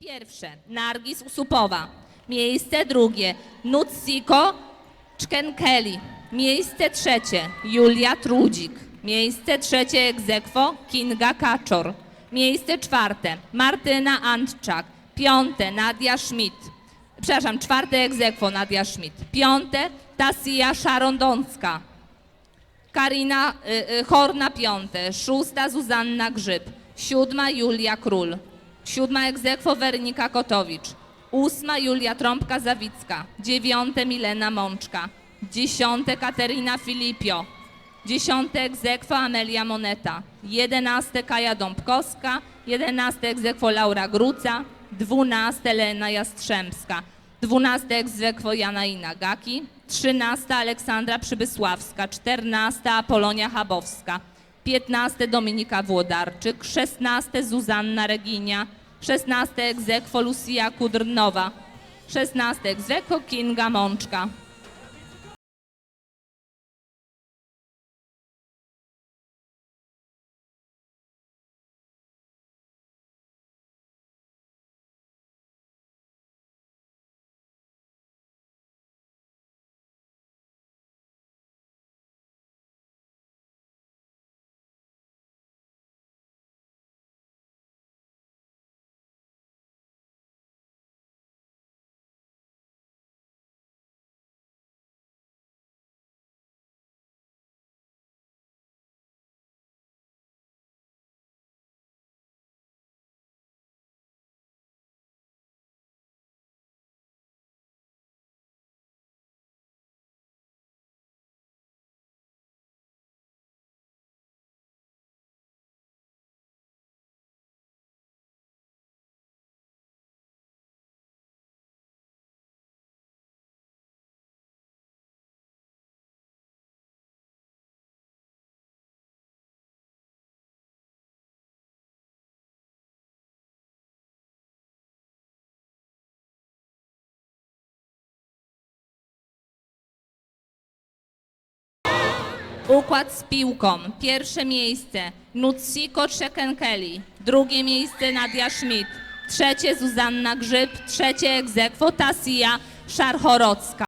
pierwsze Nargis Usupowa. Miejsce drugie Nutsiko Czkenkeli. Miejsce trzecie Julia Trudzik. Miejsce trzecie egzekwo Kinga Kaczor. Miejsce czwarte Martyna Antczak. Piąte Nadia Schmidt. Przepraszam, czwarte egzekwo Nadia Schmidt. Piąte Tasia Szarondącka. Karina y, y, Horna piąte, szósta Zuzanna Grzyb, siódma Julia Król, siódma egzekwo Werynika Kotowicz, ósma Julia Trąbka-Zawicka, dziewiąte Milena Mączka, dziesiąte Katerina Filipio, dziesiąte egzekwo Amelia Moneta, jedenaste Kaja Dąbkowska, jedenaste egzekwo Laura Gruca, dwunaste Lena Jastrzębska, 12 egzekwo Jana Inagaki, 13 Aleksandra Przybysławska, 14 Apolonia Chabowska, 15 Dominika Włodarczyk, 16 Zuzanna Reginia, 16 egzekwo Lucia Kudrnowa, 16 egzekwo Kinga Mączka. Układ z piłką. Pierwsze miejsce Nutsiko Czekenkeli. Drugie miejsce Nadia Schmidt. Trzecie Zuzanna Grzyb. Trzecie egzekwo Tasia Szarchorocka.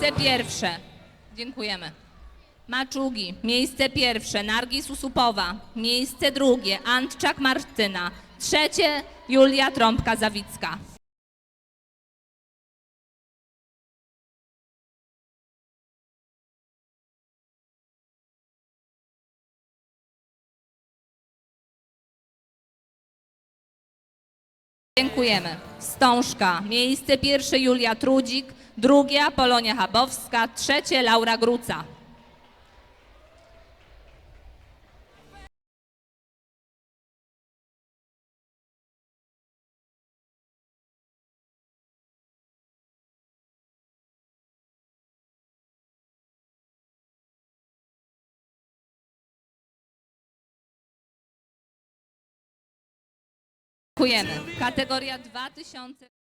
Miejsce pierwsze. Dziękujemy. Maczugi. Miejsce pierwsze. Nargis Usupowa. Miejsce drugie. Antczak Martyna. Trzecie. Julia Trąbka-Zawicka. Dziękujemy. Wstążka. Miejsce pierwsze Julia Trudzik, drugie Apolonia Chabowska, trzecie Laura Gruca. Dziękujemy. Kategoria 2000.